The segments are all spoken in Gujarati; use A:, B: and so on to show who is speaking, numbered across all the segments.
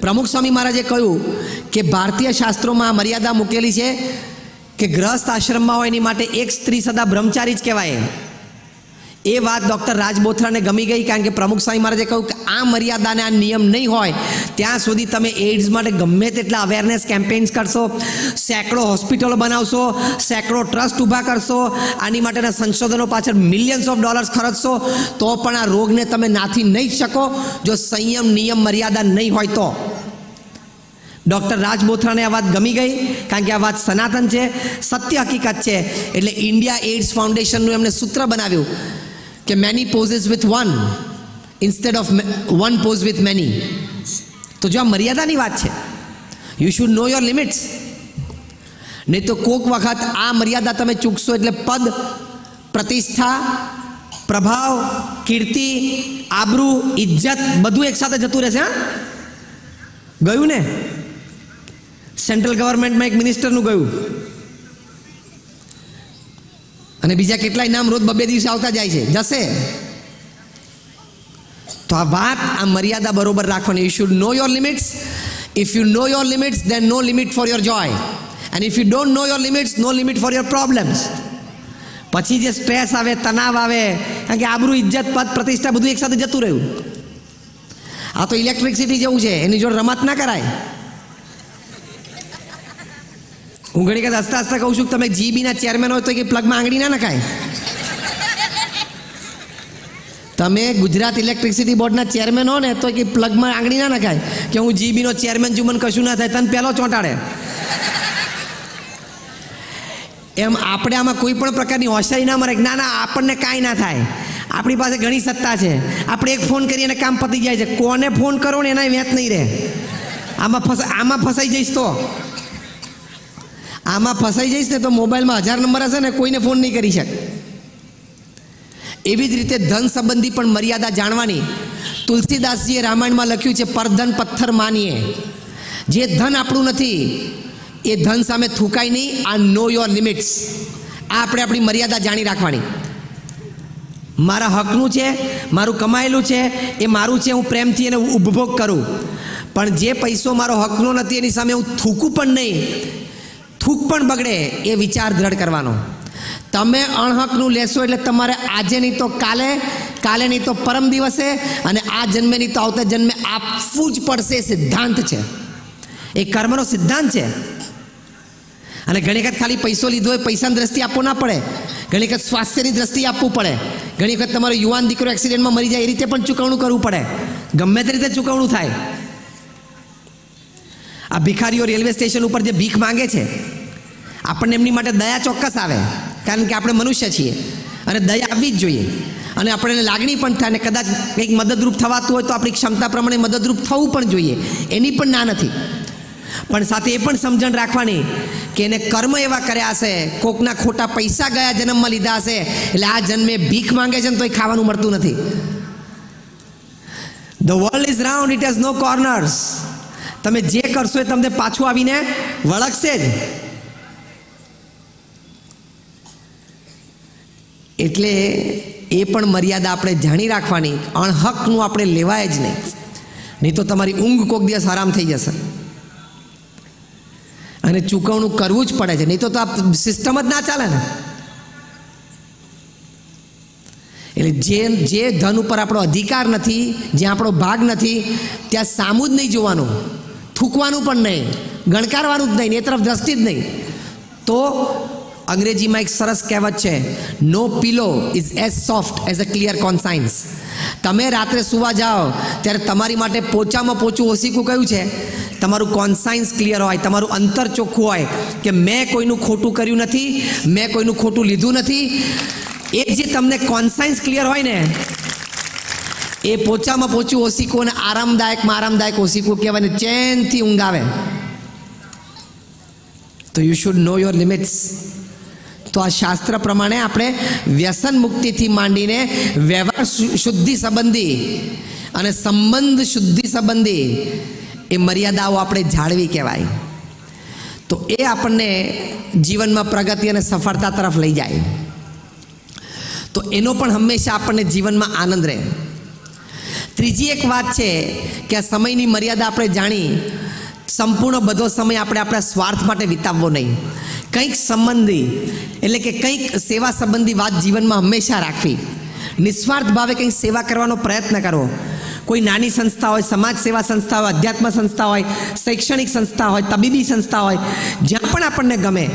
A: પ્રમુખ સ્વામી મહારાજે કહ્યું કે ભારતીય શાસ્ત્રોમાં મર્યાદા મૂકેલી છે કે ગ્રહસ્થ આશ્રમમાં હોય એની માટે એક સ્ત્રી સદા બ્રહ્મચારી જ કહેવાય. એ વાત ડૉક્ટર રાજબોથરાને ગમી ગઈ કારણ કે પ્રમુખ સ્વામી મહારાજે કહ્યું કે આ મર્યાદાને આ નિયમ નહીં હોય, ત્યાં સુધી તમે એઇડ્સ માટે ગમે તેટલા અવેરનેસ કેમ્પેન્સ કરશો, સેંકડો હોસ્પિટલો બનાવશો, સેંકડો ટ્રસ્ટ ઊભા કરશો, આની માટેના સંશોધનો પાછળ મિલિયન્સ ઓફ ડોલર્સ ખર્ચશો, તો પણ આ રોગને તમે નાથી નહીં શકો, જો સંયમ, નિયમ, મર્યાદા નહીં હોય તો. ડૉક્ટર રાજબોથરાને આ વાત ગમી ગઈ કારણ કે આ વાત સનાતન છે, સત્ય હકીકત છે, એટલે ઇન્ડિયા એઇડ્સ ફાઉન્ડેશનનું એમણે સૂત્ર બનાવ્યું. કે many poses with one instead of one pose with many તો જો આ મર્યાદાની વાત છે you should know your limits નહીં તો કોક વખત આ મર્યાદા તમે ચૂકશો એટલે પદ, પ્રતિષ્ઠા, પ્રભાવ, કીર્તિ, આબરૂ, ઇજ્જત, બધું એકસાથે જતું રહેશે, હા? ગયું ને? સેન્ટ્રલ ગવર્મેન્ટમાં એક મિનિસ્ટરનું ગયું. અને બીજા કેટલાય નામ રોજ બબે દિવસે આવતા જાય છે. જશે. તો આ વાત, આ મર્યાદા બરોબર રાખવાની. You should know your limits if you know your limits then no limit for your joy and if you don't know your limits no limit for your problems પછી જે સ્ટ્રેસ આવે, તણાવ આવે, કારણ કે આબરૂ ઇજ્જત, પદ, પ્રતિષ્ઠા બધું એકસાથે જતું રહ્યું. આ તો ઇલેક્ટ્રિસિટી જેવું છે. એની જોડે રમત ના કરાય. હું ઘણી વખત હસતા હસતા કહું છું તમે જીબીના ચેરમેન હોય તો કે પ્લગમાં આંગળી ના નખાય તમે ગુજરાત ઇલેક્ટ્રિસિટી બોર્ડના ચેરમેન હો ને તો કે પ્લગમાં આંગળી ના નખાય કે હું જીબીનો ચેરમેન જુમન મને કશું ના થાય તને પહેલો ચોંટાડે એમ આપણે આમાં કોઈ પણ પ્રકારની હોશિયારી ના મરે ના ના આપણને કાંઈ ના થાય આપણી પાસે ઘણી સત્તા છે આપણે એક ફોન કરીએ અને કામ પતી જાય છે કોને ફોન કરો ને એના વેત નહીં રહે આમાં ફસા આમાં ફસાઈ જઈશ તો આમાં ફસાઈ જઈશ ને તો મોબાઈલમાં હજાર નંબર હશે ને કોઈને ફોન નહીં કરી શકે. એવી જ રીતે ધન સંબંધી પણ મર્યાદા જાણવાની. તુલસીદાસજીએ રામાયણમાં લખ્યું છે, પરધન પથ્થર માનીએ. જે ધન આપણું નથી, એ ધન સામે થૂકાય નહીં. આ નો યોર લિમિટ્સ આ આપણે આપણી મર્યાદા જાણી રાખવાની. મારા હકનું છે, મારું કમાયેલું છે, એ મારું છે, હું પ્રેમથી એને ઉપભોગ કરું. પણ જે પૈસો મારો હકનો નથી, એની સામે હું થૂકું પણ નહીં. થૂક પણ બગડે એ વિચાર દ્રઢ કરવાનો. તમે અણહકનું લેશો એટલે તમારે આજે નહીં તો કાલે કાલે નહીં તો પરમ દિવસે અને આ જન્મે નહીં તો આવતા જન્મે આપવું જ પડશે સિદ્ધાંત છે. એ કર્મનો સિદ્ધાંત છે. અને ઘણી વખત ખાલી પૈસો લીધો હોય, પૈસાની દ્રષ્ટિ આપવો ના પડે. ઘણી વખત સ્વાસ્થ્યની દ્રષ્ટિ આપવું પડે. ઘણી વખત તમારો યુવાન દીકરો એક્સિડન્ટમાં મરી જાય, એ રીતે પણ ચૂકવણું કરવું પડે. ગમે તે રીતે ચૂકવણું થાય. આ ભિખારીઓ રેલવે સ્ટેશન ઉપર જે ભીખ માંગે છે આપણને એમની માટે દયા ચોક્કસ આવે, કારણ કે આપણે મનુષ્ય છીએ અને દયા આવવી જ જોઈએ. અને આપણને લાગણી પણ થાય અને કદાચ કંઈક મદદરૂપ થવાતું હોય તો આપણી ક્ષમતા પ્રમાણે મદદરૂપ થવું પણ જોઈએ. એની પણ ના નથી. પણ સાથે એ પણ સમજણ રાખવાની કે એને કર્મ એવા કર્યા હશે, કોકના ખોટા પૈસા ગયા જન્મમાં લીધા હશે, એટલે આ જન્મે ભીખ માંગે છે ને તો એ ખાવાનું મળતું નથી. The world is round it has no corners તમે જે કરશો એ તમને પાછું આવીને વળગશે જ. એટલે એ પણ મર્યાદા આપણે જાણી રાખવાની. અણહકનું આપણે લેવાય જ નહીં. નહીં તો તમારી ઊંઘ કોક દિવસ આરામ થઈ જશે. અને ચૂકવણું કરવું જ પડે છે. નહીં તો આ સિસ્ટમ જ ના ચાલે ને. એટલે જે જે ધન ઉપર આપણો અધિકાર નથી જ્યાં આપણો ભાગ નથી, ત્યાં સામું જ નહીં જોવાનું. થૂકવાનું પણ નહીં. ગણકારવાનું જ નહીં. એ તરફ દ્રષ્ટિ જ નહીં. તો અંગ્રેજીમાં એક સરસ કહેવત છે no pillow is as soft as a clear conscience તમે રાત્રે સુવા જાઓ, ત્યારે તમારી માટે પોચામાં પોચું ઓસીકું કયું છે? તમારું કોન્સાઇન્સ ક્લિયર હોય, તમારું અંતર ચોખ્ખું હોય કે મેં કોઈનું ખોટું કર્યું નથી, મેં કોઈનું ખોટું લીધું નથી. એ જે તમને કોન્સાઇન્સ ક્લિયર હોય ને, એ પોચામાં પોચું ઓસીકું અને આરામદાયકમાં આરામદાયક ઓસીકું કહેવાય ને ચેનથી ઊંઘ આવે તો you should know your limits તો આ શાસ્ત્ર પ્રમાણે આપણે વ્યસન મુક્તિથી માંડીને વ્યવહાર શુદ્ધિ સંબંધી અને સંબંધ શુદ્ધિ સંબંધી એ મર્યાદાઓ આપણે જાળવી કહેવાય. તો એ આપણને જીવનમાં પ્રગતિ અને સફળતા તરફ લઈ જાય. તો એનો પણ હંમેશા આપણને જીવનમાં આનંદ રહે. ત્રીજી એક વાત છે કે આ સમયની મર્યાદા આપણે જાણી સંપૂર્ણ બધો સમય આપણે આપણા સ્વાર્થ માટે વિતાવવો નહીં. કંઈક સંબંધી, એટલે કે કંઈક સેવા સંબંધી વાત જીવનમાં હંમેશા રાખવી. નિસ્વાર્થ ભાવે કંઈક સેવા કરવાનો પ્રયત્ન કરવો કોઈ નાની સંસ્થા હોય, સમાજ સેવા સંસ્થા હોય, અધ્યાત્મ સંસ્થા હોય, શૈક્ષણિક સંસ્થા હોય, તબીબી સંસ્થા હોય, જ્યાં પણ આપણને ગમે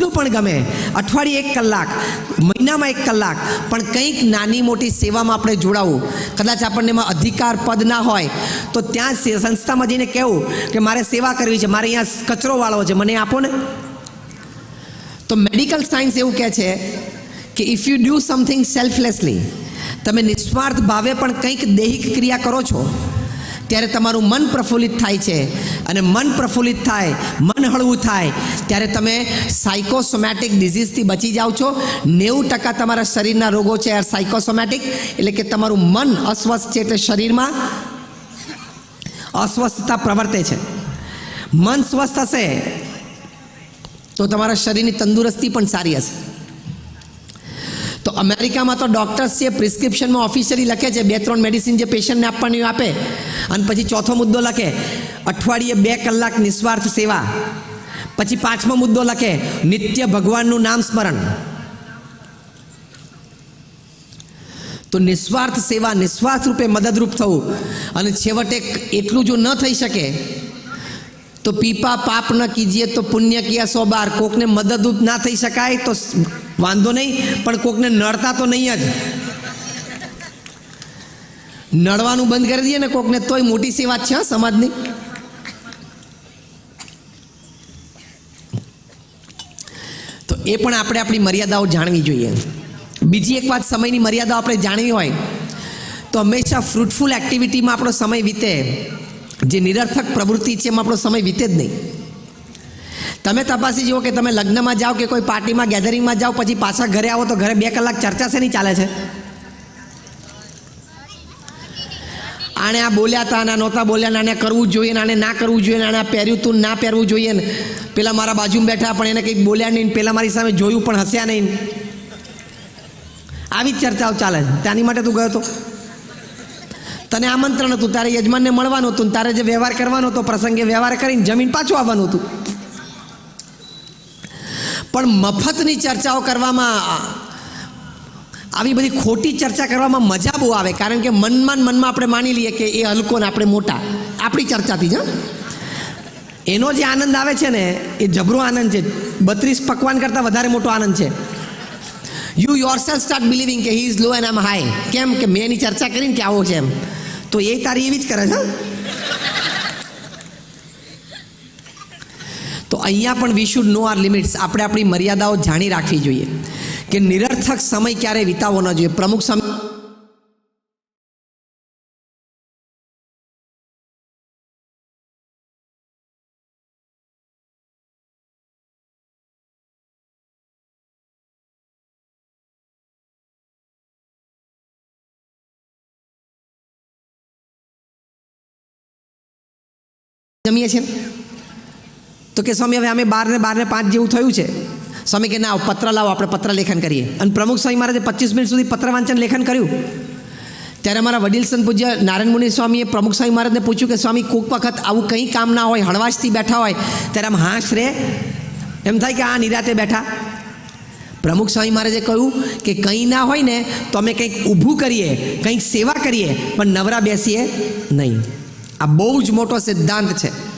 A: જેટલું પણ ગમે. અઠવાડિયે એક કલાક, મહિનામાં એક કલાક. પણ કંઈક નાની મોટી સેવામાં આપણે જોડાવું. કદાચ આપણને એમાં અધિકાર પદ ના હોય, તો ત્યાં સંસ્થામાં જઈને કહેવું કે મારે સેવા કરવી છે. મારે અહીંયા કચરો વાળવો છે. મને આપો ને. તો મેડિકલ સાયન્સ એવું કહે છે કે if you do something selflessly તમે નિસ્વાર્થ ભાવે પણ કંઈક દૈહિક ક્રિયા કરો છો ત્યારે તમારું મન પ્રફુલ્લિત થાય છે. અને મન પ્રફુલ્લિત થાય, મન હળવું થાય, ત્યારે તમે સાયકોસોમેટિક ડિઝીઝથી બચી જાઓ છો. નેવું ટકા તમારા શરીરના રોગો છે આ સાયકોસોમેટિક એટલે કે તમારું મન અસ્વસ્થ છે એટલે શરીરમાં અસ્વસ્થતા પ્રવર્તે છે. મન સ્વસ્થ હશે તો તમારા શરીરની તંદુરસ્તી પણ સારી હશે. તો અમેરિકામાં તો ડૉક્ટર્સ છે પ્રિસ્ક્રિપ્શનમાં ઓફિશિયલી લખે છે, બે ત્રણ મેડિસિન જે પેશન્ટને આપવાની આપે. અને પછી ચોથો મુદ્દો લખે, અઠવાડિયે બે કલાક નિસ્વાર્થ સેવા. પછી પાંચમો મુદ્દો લખે, નિત્ય ભગવાનનું નામ સ્મરણ. તો નિસ્વાર્થ સેવા નિસ્વાર્થ રૂપે મદદરૂપ થવું. અને છેવટે એટલું જો ન થઈ શકે તો પીપા પાપ ન કીજીએ તો પુણ્ય કિયા સો બાર. કોકને મદદરૂપ ના થઈ શકાય તો વાંધો નહીં, પણ કોકને નડતા તો નહીં જ. નડવાનું બંધ કરી દઈએ ને કોકને તોય મોટી સેવા છે સમાજની. તો એ પણ આપણે આપણી મર્યાદાઓ જાણવી જોઈએ. બીજી એક વાત સમયની મર્યાદાઓ આપણે જાણવી હોય, તો હંમેશા ફ્રૂટફુલ એક્ટિવિટીમાં આપણો સમય વીતે. જે નિરર્થક પ્રવૃત્તિ છે એમાં આપણો સમય વીતે જ નહીં. તમે તપાસી જુઓ કે તમે લગ્નમાં જાઓ કે કોઈ પાર્ટીમાં, ગેધરિંગમાં જાઓ, પછી પાછા ઘરે આવો તો ઘરે બે કલાક ચર્ચા શેની ચાલે છે? આણે આ બોલ્યા હતા આના નહોતા બોલ્યા, આને કરવું જોઈએ આને ના કરવું જોઈએ આને પહેર્યું તું ના પહેરવું જોઈએ ને. પેલા મારા બાજુમાં બેઠા પણ એને કંઈક બોલ્યા નહીં પેલા મારી સામે જોયું પણ હસ્યા નહીં આવી જ ચર્ચાઓ ચાલે છે. ત્યાંની માટે તું ગયો હતો તને આમંત્રણ હતું, તારે યજમાનને મળવાનું હતું તારે જે વ્યવહાર કરવાનો હતો, પ્રસંગે વ્યવહાર કરીને જમીન પાછું આવવાનું હતું. પણ મફતની ચર્ચાઓ કરવામાં, આવી બધી ખોટી ચર્ચા કરવામાં મજા બહુ આવે, કારણ કે મનમાં મનમાં આપણે માની લઈએ કે એ હલકો ને આપણે મોટા. આપણી ચર્ચાથી જ? એનો જે આનંદ આવે છે ને, એ જબરો આનંદ છે. બત્રીસ પકવાન કરતાં વધારે મોટો આનંદ છે. You yourself start believing કે he is low and I'm high કેમ? કે મેં એની ચર્ચા કરીને કે આવો છે એમ. તો એ તારી એવી જ કરે છે તો અહીંયા પણ we should know our limits આપણે આપણી મર્યાદાઓ જાણી રાખવી જોઈએ કે નિરર્થક સમય ક્યારે વિતાવવો ન જોઈએ. પ્રમુખ સમય જમીએ છીએ. તો કે સ્વામી, હવે અમે બારને બારને પાંચ જેવું થયું છે. સ્વામી કે, ના, પત્ર લાવો, આપણે પત્ર લેખન કરીએ. અને પ્રમુખ સ્વામી મહારાજે પચીસ મિનિટ સુધી પત્ર વાંચન લેખન કર્યું. ત્યારે અમારા વડીલ સંત પૂજ્ય નારાયણ મુનિ સ્વામીએ પ્રમુખ સ્વામી મહારાજને પૂછ્યું કે, સ્વામી કોઈક વખત આવું કંઈ કામ ના હોય, હળવાશથી બેઠા હોય, ત્યારે આમ હાશ રે? એમ થાય કે આ નિરાતે બેઠા. પ્રમુખ સ્વામી મહારાજે કહ્યું કે, કંઈ ના હોય ને, તો અમે કંઈક ઊભું કરીએ, કંઈક સેવા કરીએ, પણ નવરા બેસીએ નહીં. આ બહુ જ મોટો સિદ્ધાંત છે.